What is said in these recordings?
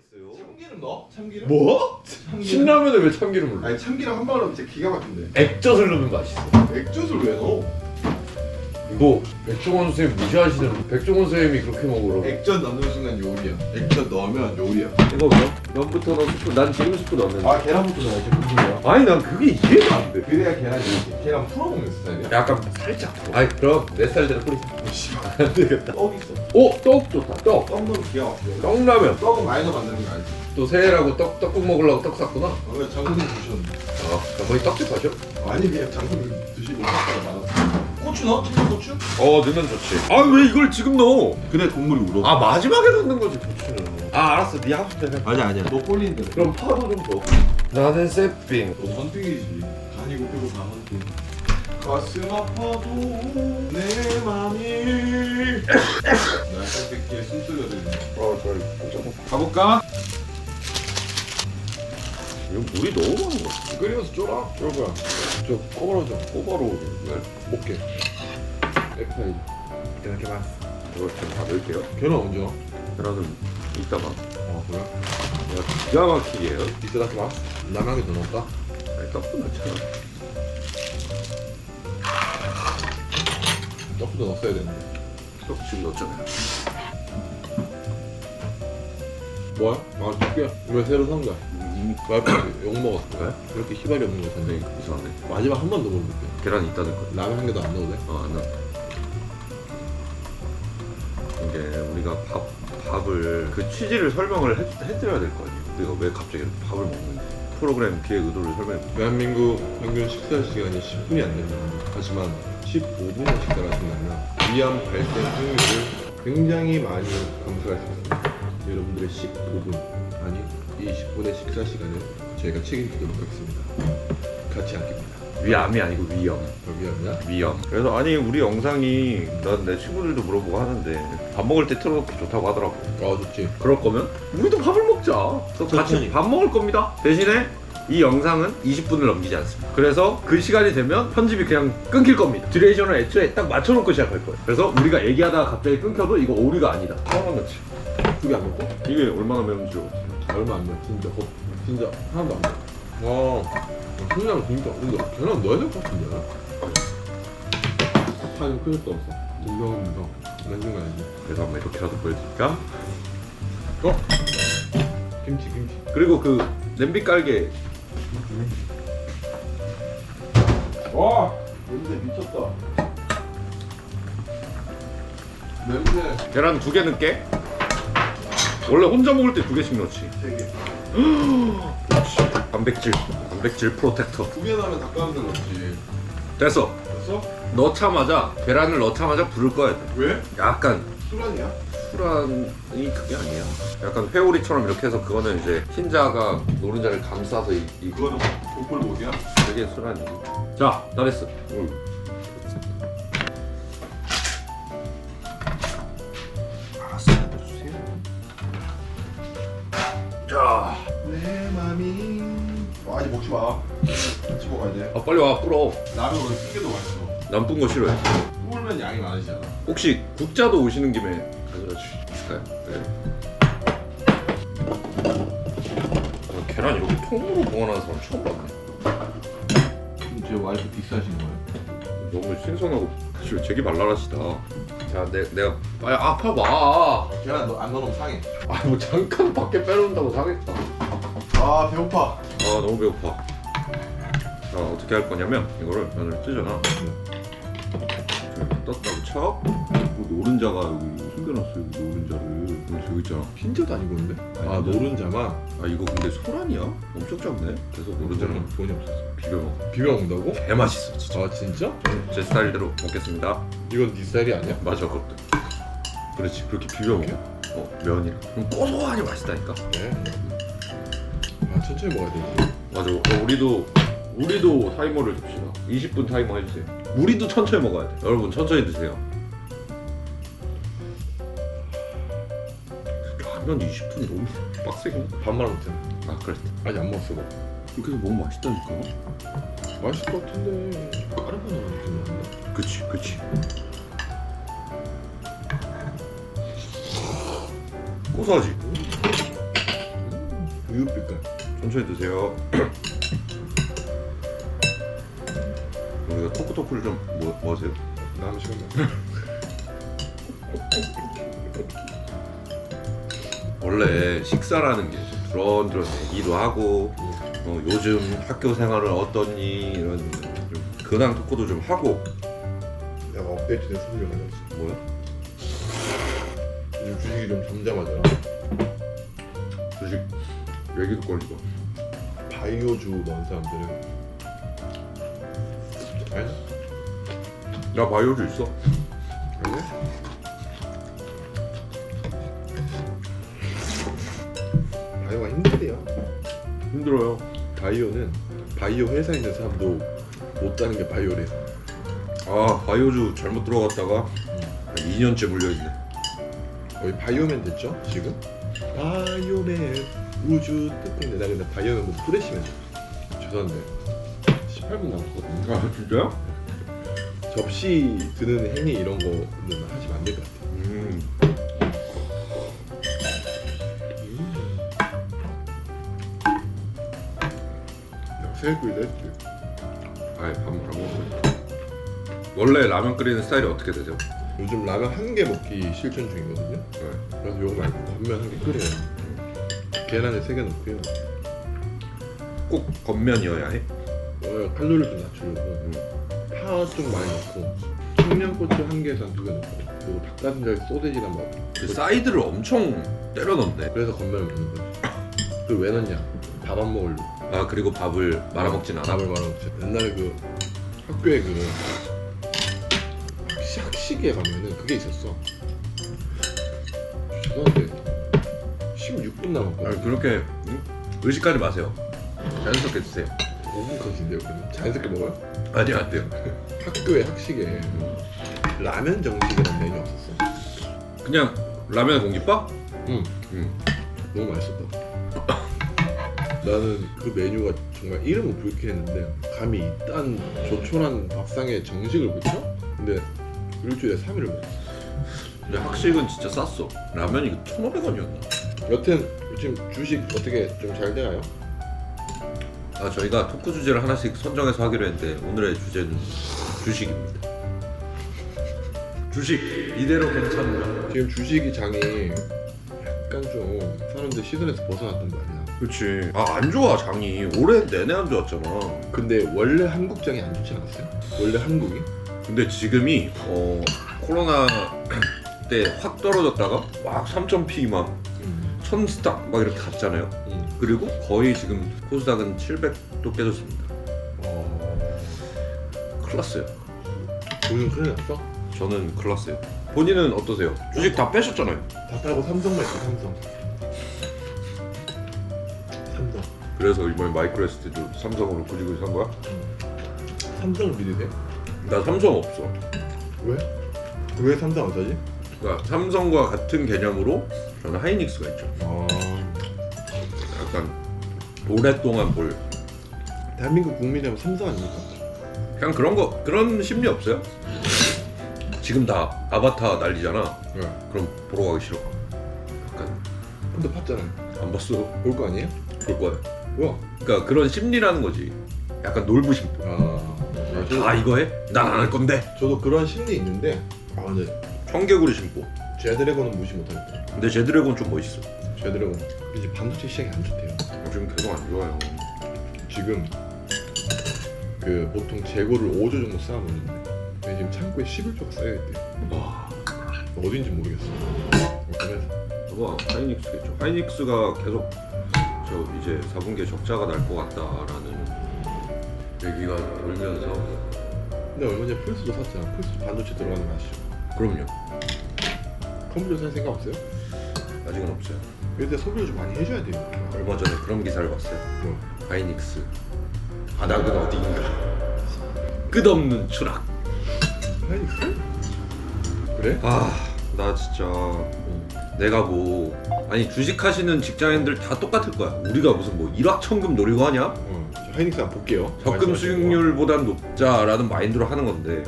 있어요. 참기름 넣어? 참기름? 뭐? 참기름? 신라면에 왜 참기름을 넣어? 아니 참기름 한 방울 넣으면 진짜 기가 막힌데 액젓을 넣으면 맛있어. 액젓을 왜 넣어? 이거 백종원 선생님 무시하시는 백종원 선생님이 그렇게 먹으라고. 액젓 넣는 순간 요리야 액젓 넣으면 요리야 이거 면? 면부터 넣어 스프. 난 지금 스프 넣는데. 아 계란부터 넣어야지 무슨 소리야 아니 난 그게 이해가 안 돼. 그래야 계란이지 계란 풀어먹는 스타일이야? 약간 살짝. 아니 그럼 내 스타일대로 끓이자. 안 되겠다. 떡 있어 오, 떡 좋다. 떡. 떡 넣으면 기가 막혀 떡라면. 떡은 넣어 만드는 거 알지? 또 새해라고 떡 떡국 먹으려고 떡 샀구나. 원래 장군님 주셨는데 아, 거의 떡집 가죠? 아니 그냥 장군님 고추 넣어? 칠리 고추? 어, 넣으면 좋지. 아, 왜 이걸 지금 넣어? 그래 국물이 울어 아, 마지막에 넣는 거지, 고추는. 아, 알았어. 네 하고 싶다 해. 아니 아니야 너 꼴리는데 그럼 파도 좀 줘. 나는 새삥. 너 선택이지 간이 고프고 가만히 가슴 아파도 내 맘이 날 선택기에 숨소리가 들리네 어, 저기. 가볼까? 물이 너무 많은 거 같아. 끓이면서 쫄아. 쫄 거야. 저 꼬바로 좀. 꼬바로. 네. 못게. 에프라이. 이렇게 많 이거 좀 받을게요. 걔는 언제 와? 계란은 이따가 어 그래? 내가 기가 막히게 해요. 이따가 와? 남양에 더 넣을까? 아니, 떡도 넣잖아. 떡도 넣었어야 되는데 떡 지금 넣었잖아요. 뭐야? 아 줄게 왜 새로 산 거야? 음, 와이프 욕먹었어 왜? 그렇게 희발이 없는 거 샀네 네, 이상하네. 마지막 한 번더 먹을게 계란 이따 넣을 거야. 라면 한 개도 안 넣어도 돼? 어, 안 넣어. 이게 우리가 밥, 밥을 그 취지를 설명을 해, 해드려야 될 거 아니에요. 우리가 왜 갑자기 이렇게 밥을 먹는지. 프로그램 기획 의도를 설명해. 대한민국 평균 식사 시간이 10분이 안 된다. 하지만 15분의 식사를 하신다면 위암 발생 확률을 굉장히 많이 감소할 수 있습니다. 여러분들의 15분 아니 20분의 식사 시간을 저희가 책임지도록 하겠습니다. 같이 아낍니다. 위암이 아니고 위험. 그럼 위암이야? 위험. 그래서 아니 우리 영상이 난 내 친구들도 물어보고 하는데 밥 먹을 때 틀어놓기 좋다고 하더라고. 아 좋지. 그럴 거면 우리도 밥을 먹자. 그래서 같이. 밥 먹을 겁니다. 대신에 이 영상은 20분을 넘기지 않습니다. 그래서 그 시간이 되면 편집이 그냥 끊길 겁니다. 듀레이션을 애초에 딱 맞춰놓고 시작할 거예요. 그래서 우리가 얘기하다가 갑자기 끊겨도 이거 오류가 아니다. 하나만 넣지. 두개 안 먹고? 이게 얼마나 매운지 요 얼마 안 먹어. 진짜 거, 진짜 하나도 안 먹어. 와. 순양 진짜 근데 계란 넣어야 될 것 같은데. 파는 큰일 도 없어. 운동하면서 만든 거 아니지? 그래서 한번 이렇게라도 보여드릴까? 어? 김치 김치. 그리고 그 냄비 깔개 와 냄새 미쳤다. 냄새 계란 두 개 넣게. 원래 혼자 먹을 때 두 개씩 넣지. 세 개. 그렇지. 단백질, 단백질 프로텍터. 두개 나면 닭가슴살 넣지. 됐어. 됐어? 넣자마자 계란을 넣자마자 불을 꺼야 돼. 왜? 약간 술안이야? 수란이 그게 아니야. 약간 회오리처럼 이렇게 해서 그거는 이제 흰자가 노른자를 감싸서 이, 이 그거는 복불복이야? 그게 수란이. 자, 다 됐어. 알 마. 같이 먹어야 돼. 아 빨리 와 불어. 라면 오늘 튀겨도 맛있어. 남쁜 거 싫어해. 구우면 양이 많으시잖아. 혹시 국자도 오시는 김에 가져다 주실까요? 네. 아, 계란 이렇게 통으로 보관하는 사람 처음 봤네. 제 와이프 디스하신 거예요? 너무 신선하고 사실 되게 말랄하시다. 자, 내, 내가 빨리 아파봐. 계란 너, 안 넣으면 상해. 아, 뭐 잠깐 밖에 빼놓는다고 사겠다. 아 배고파. 아, 너무 배고파. 자, 어떻게 할 거냐면 이거를 면을 뜨잖아. 떴다고 쳐. 뭐 노른자가 여기 숨겨놨어요. 여기 노른자를. 여기 저기 있잖아. 흰자도 아니고 근데? 아 아니, 노른자만. 아 이거 근데 소란이야? 엄청 작네. 그래서 노른자를 노른자는 돈이 없었어. 비벼 먹어. 비벼 먹는다고? 개 맛있어 진짜. 아 진짜? 제 스타일대로 먹겠습니다. 이건 네 스타일이 아니야? 맞아 그것도. 그렇지 그렇게 비벼 먹어. 어 면이랑. 그럼 고소하니 맛있다니까. 네. 아 천천히 먹어야 되지. 맞아. 어, 우리도 우리도 타이머를 둡시다. 20분 타이머 해주세요. 우리도 천천히 먹어야 돼. 여러분 천천히 드세요. 라면 20분이 너무 빡세긴. 반만 먹자. 아 그래. 아직 안 먹었어 너. 그렇게 해서 먹으면 맛있다니까. 맛있을 것 같은데. 까르보나라 느낌 나는데. 그치 그치. 고소하지. 우유 빛깔. 천천히 드세요. 우리가 토크토크를 좀 뭐, 뭐 하세요? 남은 시간 원래 식사라는 게 드런드런 얘기도 하고 어, 요즘 학교 생활은 어떻니 이런 좀 근황 토크도 좀 하고 내가 업데이트된 소리를 가져왔어. 뭐야? 요즘 주식이 좀 잠잠하잖아. 꺼리고 바이오주 넣은 사람들은 아니? 나 바이오주 있어 아니? 바이오가 힘들대요. 힘들어요 바이오는 바이오 회사에 있는 사람도 못 따는 게 바이오래. 아 바이오주 잘못 들어갔다가 2년째 물려있네 거의 바이오맨 됐죠? 지금? 바이오맨 우주 특공대 나 근데 바이오맨 뭐 프레시맨 죄송한데 18분 남았거든요. 아 진짜요? 접시 드는 행위 이런 거는 하시면 안 될 것 같아요. 음. 끓이다 했지 아예 밥 먹었어요 원래 라면 끓이는 스타일이 어떻게 되죠? 요즘 라면 한 개 먹기 실천 중이거든요. 네. 그래서 요거 말고 건면 한 개 끓여요 계란에 세개 넣고요. 꼭 겉면이어야 해? 어, 칼로리 좀 낮추려고. 파 좀 많이 넣고 청양고추 한 개에서 두개 넣고 그리고 닭가슴살 소세지나 뭐그 사이드를 엄청 때려 넣네. 그래서 건면을 넣는 거지. 그리고 왜 넣냐? 밥 안 먹으려고. 아 그리고 밥을 말아먹진 않아? 밥을 말아먹지. 옛날에 그 학교에 그 학시- 학식에 가면은 그게 있었어. 죄송한데 16분 남았거든 아 그렇게 응? 의식하지 마세요 자연스럽게 드세요 5분컷인데요 그럼 자연스럽게 먹어요? 아니 안 돼요 학교에 학식에 라면 정식이라는 메뉴 없었어 그냥 라면 공깃밥? 응 응 너무 맛있었다 나는 그 메뉴가 정말 이름은 불쾌했는데 감히 이딴 조촐한 밥상에 정식을 붙여? 근데 일주일에 3일을 먹었어 근데 학식은 진짜 쌌어 라면이 1,500원이었나? 여튼 지금 주식 어떻게 좀 잘 되나요? 아 저희가 토크 주제를 하나씩 선정해서 하기로 했는데 오늘의 주제는 주식입니다 주식 이대로 괜찮은가? 지금 주식이 장이 약간 좀 사람들 시선에서 벗어났단 말이야 그렇지 아 안 좋아 장이 올해 내내 안 좋았잖아 근데 원래 한국 장이 안 좋지 않았어요? 원래 한국이? 근데 지금이 어 코로나 때 확 떨어졌다가 막 3,000p 막 음. 1000스탁 막 이렇게 갔잖아요 음. 그리고 거의 지금 코스닥은 700도 깨졌습니다 어... 큰일 났어요 오늘 큰일 났어? 저는 큰일 났어요 본인은 어떠세요? 주식 다 빼셨잖아요 다 팔고 삼성만 있어 삼성 삼성 그래서 이번에 마이크로에스티도 삼성으로 꾸지고 산 거야? 삼성을 믿으세요? 나 삼성 없어 왜? 왜 삼성 안 사지? 그러니까 삼성과 같은 개념으로 저는 하이닉스가 있죠. 아... 약간 오랫동안 볼. 대한민국 국민이라면 삼성 아닙니까? 그냥 그런 거 그런 심리 없어요? 지금 다 아바타 난리잖아. 네. 그럼 보러 가기 싫어. 약간 근데 팠잖아요. 안 봤어. 볼 거 아니에요? 볼 거야. 뭐야? 그러니까 그런 심리라는 거지. 약간 놀부심보 아... 저도, 다 이거 해? 난 안 할 건데. 저도 그런 심리 있는데 아 근데 청개구리 심보 제드래곤은 무시 못하겠다. 근데 제드래곤 좀 멋있어. 제드래곤. 이제 반도체 시장이 안 좋대요. 지금 계속 안 좋아요. 지금 그 보통 재고를 5조 정도 쌓아놓는데 근데 지금 창고에 11조가 쌓여있대 와. 어딘지 모르겠어. 어, 그래서 봐봐 하이닉스겠죠? 하이닉스가 계속 저 이제 4분기에 적자가 날 것 같다라는 얘기가 돌면서. 근데 얼마 전에 플스도 샀잖아. 플스 반도체 들어가는 거 아시죠? 그럼요 컴퓨터 살 생각 없어요? 아직은 없어요 근데 소비를 좀 많이 해줘야 돼요. 얼마 전에 그런 기사를 봤어요. 뭐? 하이닉스. 바닥은 어디인가? 끝없는 추락. 하이닉스? 그래? 아 나 진짜 음, 내가 뭐 아니 주식하시는 직장인들 다 똑같을 거야. 우리가 무슨 뭐 일확천금 노리고 하냐? 어, 저 하이닉스 한번 볼게요. 적금 말씀하신 수익률보단 높자라는 마인드로 하는 건데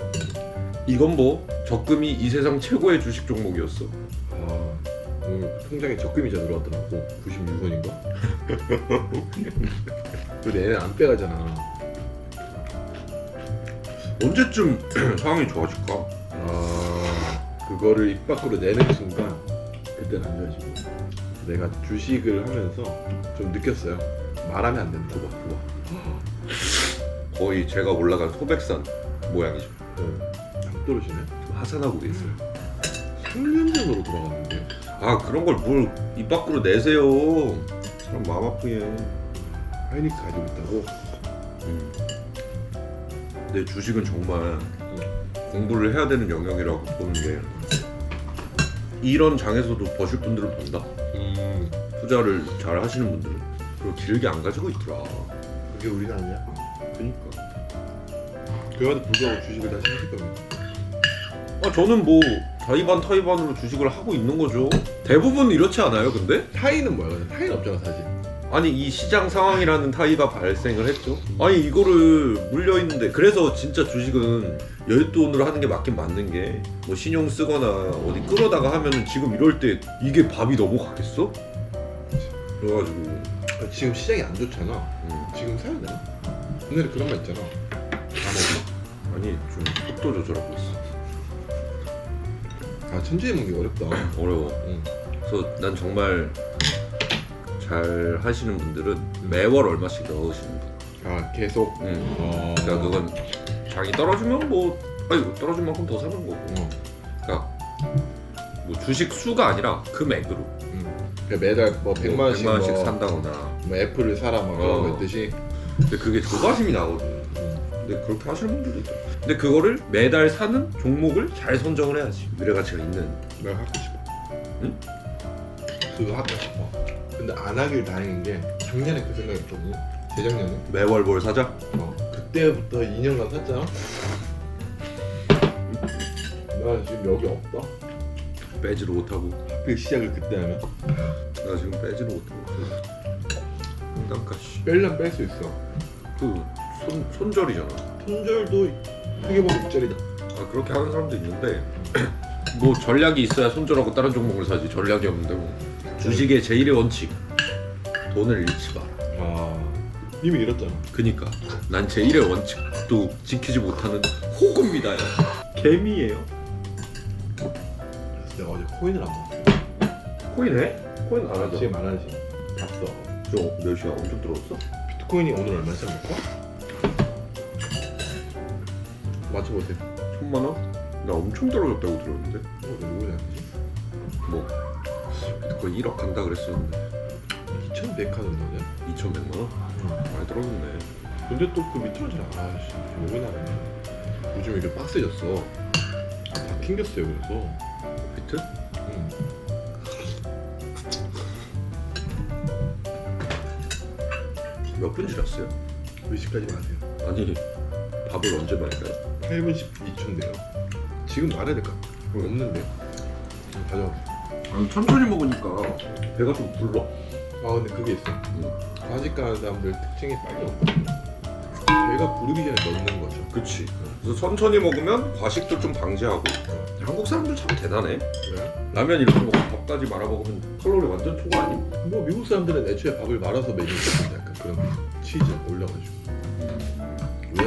이건 뭐 적금이 이 세상 최고의 주식 종목이었어 거. 아, 오늘 통장에 적금이자 들어왔더라고 96원인가? 그 내내 안 빼가잖아. 언제쯤 상황이 좋아질까? 아 그거를 입 밖으로 내는 순간 그때는 안 좋아지고 내가 주식을 하면서 좀 느꼈어요. 말하면 안 된다. 봐, 봐. 거의 제가 올라간 소백산 모양이죠. 안 떨어지네. 하산하고 있어요. 3년 전으로 돌아갔는데. 아 그런 걸 뭘 입 밖으로 내세요. 사람 마음 아프게 하이닉스 가지고 있다고. 음. 내 주식은 정말 공부를 해야 되는 영역이라고 보는 게 이런 장에서도 버실 분들은 본다. 음 투자를 잘 하시는 분들은 그리고 길게 안 가지고 있더라. 그게 우리가 아니야. 그러니까. 그와도 불구하고 주식을 다시 하실 겁니다. 아 저는 뭐 타이반 타이반으로 주식을 하고 있는 거죠. 대부분 이렇지 않아요, 근데? 타이는 뭐야? 근데 타이는 없잖아 사실. 아니 이 시장 상황이라는 타이가 발생을 했죠. 아니 이거를 물려 있는데 그래서 진짜 주식은 여윳돈으로 하는 게 맞긴 맞는 게 뭐 신용 쓰거나 어디 끌어다가 하면은 지금 이럴 때 이게 밥이 넘어가겠어? 그래가지고 아, 지금 시장이 안 좋잖아. 음, 지금 사야 되나? 옛날에 그런 말 있잖아. 다 먹나? 아니 좀 속도 조절하고 있어. 아 천천히 먹기 어렵다. 어려워. 응. 그래서 난 정말 잘 하시는 분들은 매월 얼마씩 넣으시는 분. 아 계속. 음. 어. 그러니까 그건 장이 떨어지면 뭐 아니 떨어진 만큼 더 사는 거고. 어. 그러니까 뭐 주식 수가 아니라 금액으로 음. 그러니까 매달 뭐 100만 원씩, 100만 원씩 뭐, 산다거나. 뭐 애플을 사라 막 그런 어. 거 있듯이. 근데 그게 조바심이 나거든. 음. 근데 그렇게 하시는 분들도 있다. 근데 그거를 매달 사는 종목을 잘 선정을 해야지. 미래 가치가 있는. 내가 하고 싶어. 응? 그거 하고 싶어. 근데 안 하길 다행인 게 작년에 그 생각했거든요. 재작년에. 매월 뭘 사자? 어. 그때부터 2년간 샀잖아. 나 지금 여기 없다. 빼지도 못하고. 하필 시작을 그때 하면 나 지금 빼지도 못하고. 황당가씨. 뺄면 뺄 수 있어. 그 손 손절이잖아. 손절도 크게 보면 일자리다. 아 그렇게 하는 사람도 있는데 뭐 전략이 있어야 손절하고 다른 종목을 사지. 전략이 없는데 뭐. 주식의 제1의 원칙. 돈을 잃지 마라. 아 이미 잃었잖아. 그니까 난 제1의 원칙도 지키지 못하는 호구입니다요. 개미예요. 그래서 내가 어제 코인을 안 먹었어. 코인 해? 코인 안 하죠. 지금 안 하지. 봤어. 저 몇이야? 엄청 들어왔어? 비트코인이 오늘 얼마씩 먹고? 맞춰보세요. 천만 원? 나 엄청 떨어졌다고 들었는데 어, 너 누구냐? 뭐 거의 1억 간다 그랬었는데 2,100 하던데? 2,100만 원? 많이 떨어졌네 근데 또 그 밑으로 잘 아씨 욕이 나네. 요즘 이게 빡세졌어. 다 튕겼어요 그래서. 비트? 응. 몇 분 지났어요? 의식하지 마세요. 아니 밥을 언제 말까요? 8분 12초인데요. 지금 말해야 될것 같아. 없는데. 가져와. 천천히 먹으니까 배가 좀 불러 아 근데 그게 있어. 가는 사람들 특징이 빨리 없거든요. 배가 부르기 전에 넣는 거죠. 그치 그래서 천천히 먹으면 과식도 좀 방지하고 한국 사람들 참 대단해 왜? 라면 이렇게 먹고 밥까지 말아 먹으면 칼로리 완전 초과 아님? 뭐 미국 사람들은 애초에 밥을 말아서 먹이는 거 약간 그런 치즈 올려가지고.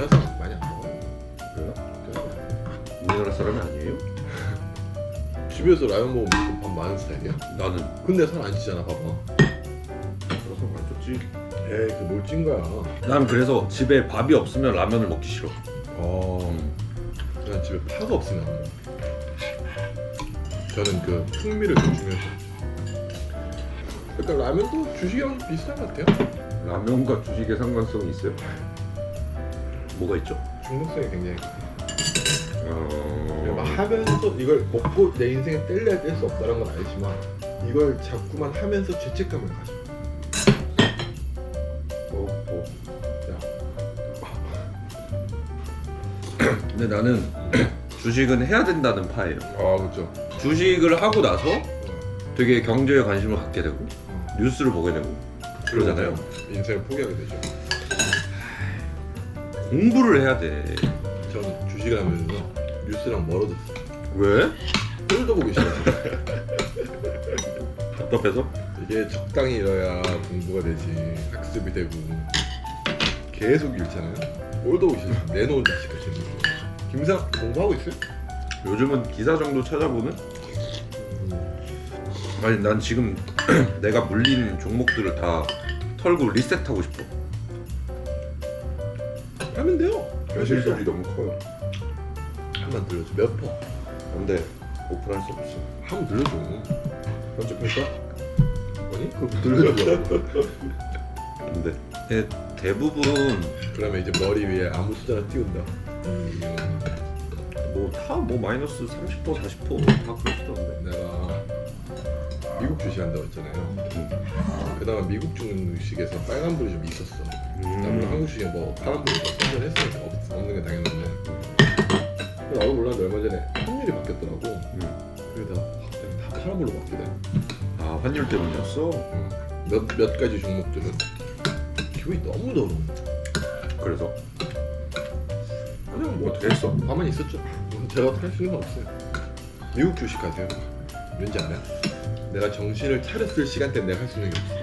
사람 많이 안. 그래요? 우리나라 사람이 아니에요? 집에서 라면 먹으면 밥 많은 스타일이야. 나는 근데 살 안 찌잖아, 봐봐. 그래서 안 좋지 에이, 그뭘 찐 거야. 난 그래서 집에 밥이 없으면 라면을 먹기 싫어 어, 난 집에 파가 없으면 안 먹어. 저는 그 풍미를 좀 중요해서. 약간 라면도 주식이랑 비슷한 것 같아요. 라면과 주식의 상관성이 있어요? 뭐가 있죠? 중독성이 굉장히. 어... 막 하면서 이걸 먹고 내 인생에 뗄래야 뗄 수 없다는 건 알지만 이걸 자꾸만 하면서 죄책감을 가져. 어, 어. 야, 근데 나는 주식은 해야 된다는 파예요 아 그렇죠. 주식을 하고 나서 되게 경제에 관심을 갖게 되고 어. 뉴스를 보게 되고 그러잖아요 인생을 포기하게 되죠. 공부를 해야 돼 저는 주식을 하면서 뉴스랑 멀어졌어요. 왜? 꼴도 보기 싫어요. 답답해서? 이게 적당히 잃어야 공부가 되지 학습이 되고 계속 잃잖아요 꼴도 오시죠 내놓은 자식 같은 거 김상 공부하고 있어요? 요즘은 기사 정도 찾아보는? 아니 난 지금 내가 물린 종목들을 다 털고 리셋하고 싶어 하면 돼요 현실성이 너무 커요 한번 들려줘. 몇 퍼? 근데 오픈할 수 없어. 한번 들려줘. 편집할까? 아니? 그럼 들려줘. 근데 대, 대부분 그러면 이제 머리 위에 아무 숫자를 띄운다. 음, 뭐다 뭐 마이너스 30% 40%다 그러시던데. 내가 미국 주식 한다고 했잖아요. 그다음에 미국 주식에서 빨간불이 좀 있었어. 나물 한국 주식에 뭐 파란불이 선전했으니까 없, 없는 게 당연한데 근데 나도 몰랐는데 얼마 전에 환율이 바뀌었더라고. 그래서 다 파란불로 바뀌대 아 환율 때문이었어? 몇, 몇 가지 종목들은 기분이 너무 더러워. 그래서? 그냥 뭐 어떻게 했어? 가만히 있었죠. 뭐 제가 어떻게 할수 있는 건 없어요. 미국 주식 하세요. 왠지 알아요? 내가 정신을 차렸을 시간대 내가 할 수 있는 게 없어.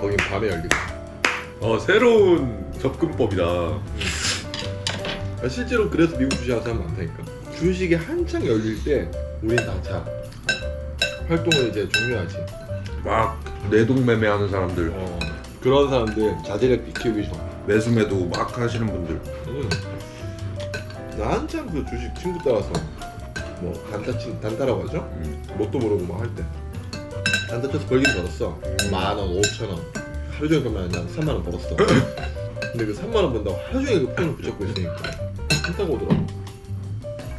거긴 밤에 열리고. 어 새로운 접근법이다. 아, 실제로 그래서 미국 주식 하는 사람 많다니까. 주식이 한창 열릴 때 우린 다자 활동을 이제 종료하지. 막 내동매매하는 사람들. 어, 그런 사람들 자제력 비키우기 좋아. 매수매도 막 하시는 분들. 응. 나 한창 그 주식 친구 따라서 뭐 단타 친 단타라고 하죠? 음. 뭣도 모르고 막 할 때. 단타 쳐서 벌긴 벌었어. 만 원, 오천 원. 하루 종일 그러면 난 3만 원 벌었어. 근데 그 3만 원 번다고 하루 종일 그 폰을 붙잡고 있으니까 한타고 오더라고.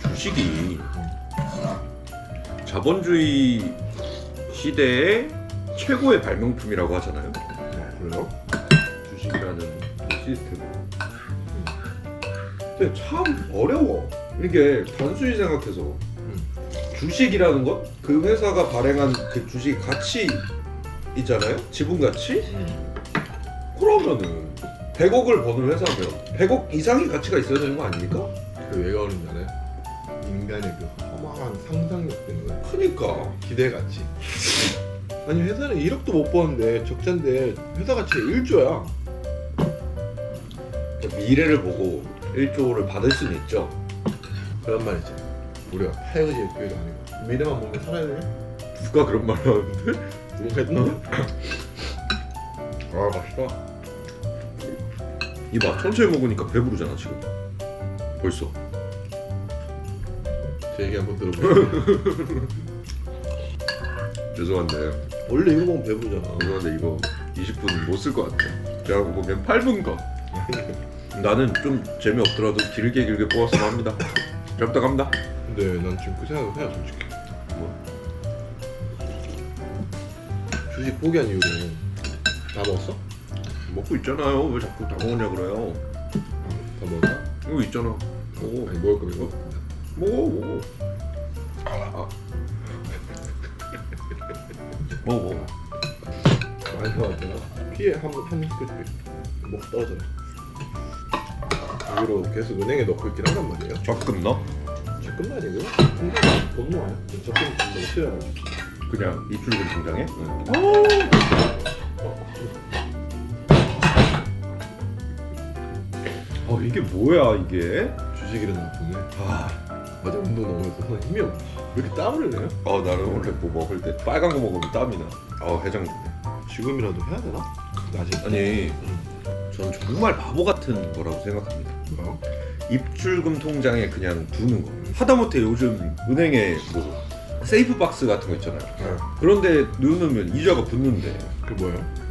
주식이 자본주의 시대의 최고의 발명품이라고 하잖아요. 아, 그래요? 주식이라는 이 시스템 근데 참 어려워. 이게 단순히 생각해서. 음. 주식이라는 것? 그 회사가 발행한 그 주식 가치 있잖아요? 지분 가치 그러면은 100억을 버는 회사면 100억 이상의 가치가 있어야 되는 거 아닙니까? 그왜 그러는지 알아요? 인간의 그 허망한 상상력 때문에 그니까. 기대가치. 아니 회사는 1억도 못 버는데 적자인데 회사 가치가 1조야. 미래를 보고 1조를 받을 수는 있죠. 그런 말이지 우리가 파이어질 교회도 아니고. 미래만 보면 살아야 돼? 누가 그런 말을 하는데? 누군가 했던데? 아 맛있다 이봐. 천천히 먹으니까 배부르잖아 지금. 벌써. 제 얘기 한번 들어보세요. 죄송한데. 원래 이거 먹으면 배부르잖아. 죄송한데 이거 20분 못 쓸 것 같아. 제가 보기엔 8분 거. 나는 좀 재미없더라도 길게 길게 뽑았으면 합니다. 잘 부탁합니다. 근데 난 지금 그 생각을 해요 솔직히. 뭐? 주식 포기한 이후로 다 먹었어? 먹고 있잖아요. 왜 자꾸 다 먹냐 그래요? 다 먹었다? 이거 있잖아. 먹어. 아니 먹을 거면 이거 먹어 먹어. 아. 먹어 먹어. 많이 나왔잖아. 피해 한한입 시켜줄게 먹 떨어져라 여기로 계속 은행에 넣고 있긴 한단 말이에요. 적금 넣어? 적금도 아니고요 근데 돈 모아요 적금 너무 싫어가지고 그냥 입출금 통장에? 어 이게 뭐야 이게? 주식이라는 나쁘네 아, 어제 운동 너무 해서 손에 힘이 없네 왜 이렇게 땀을 흘려요? 어 나는 원래 뭐 먹을 때 빨간 거 먹으면 땀이 나. 어 해장되네. 지금이라도 해야 되나? 나 아직 아니 응. 저는 정말 바보 같은 거라고 생각합니다. 뭐요? 입출금 통장에 그냥 두는 거. 하다못해 요즘 은행에 뭐 세이프 박스 같은 거 있잖아요. 네. 그런데 넣으면 이자가 붙는데 그 뭐예요?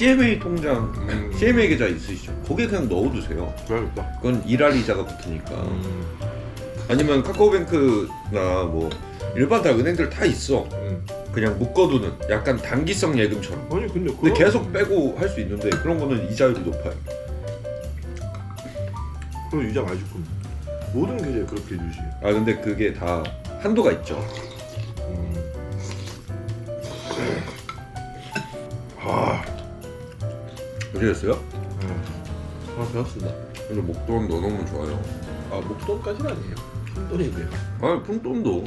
CMA 통장, 음. CMA 계좌 있으시죠? 거기에 그냥 넣어두세요. 그래야겠다 그건 일할 이자가 붙으니까. 음. 아니면 카카오뱅크나 뭐 일반 다 은행들 다 있어. 음. 그냥 묶어두는 약간 단기성 예금처럼. 아니 근데 근데 계속 빼고 할 수 있는데 그런 거는 이자율이 높아요. 그럼 이자 많이 줄건 모든 계좌에 그렇게 해주지 아 근데 그게 다 한도가 있죠. 어떻게 됐어요? 아, 아 배웠습니다. 근데 목돈 넣어놓으면 좋아요. 아 목돈까지는 아니에요. 푼돈인데요. 아 푼돈도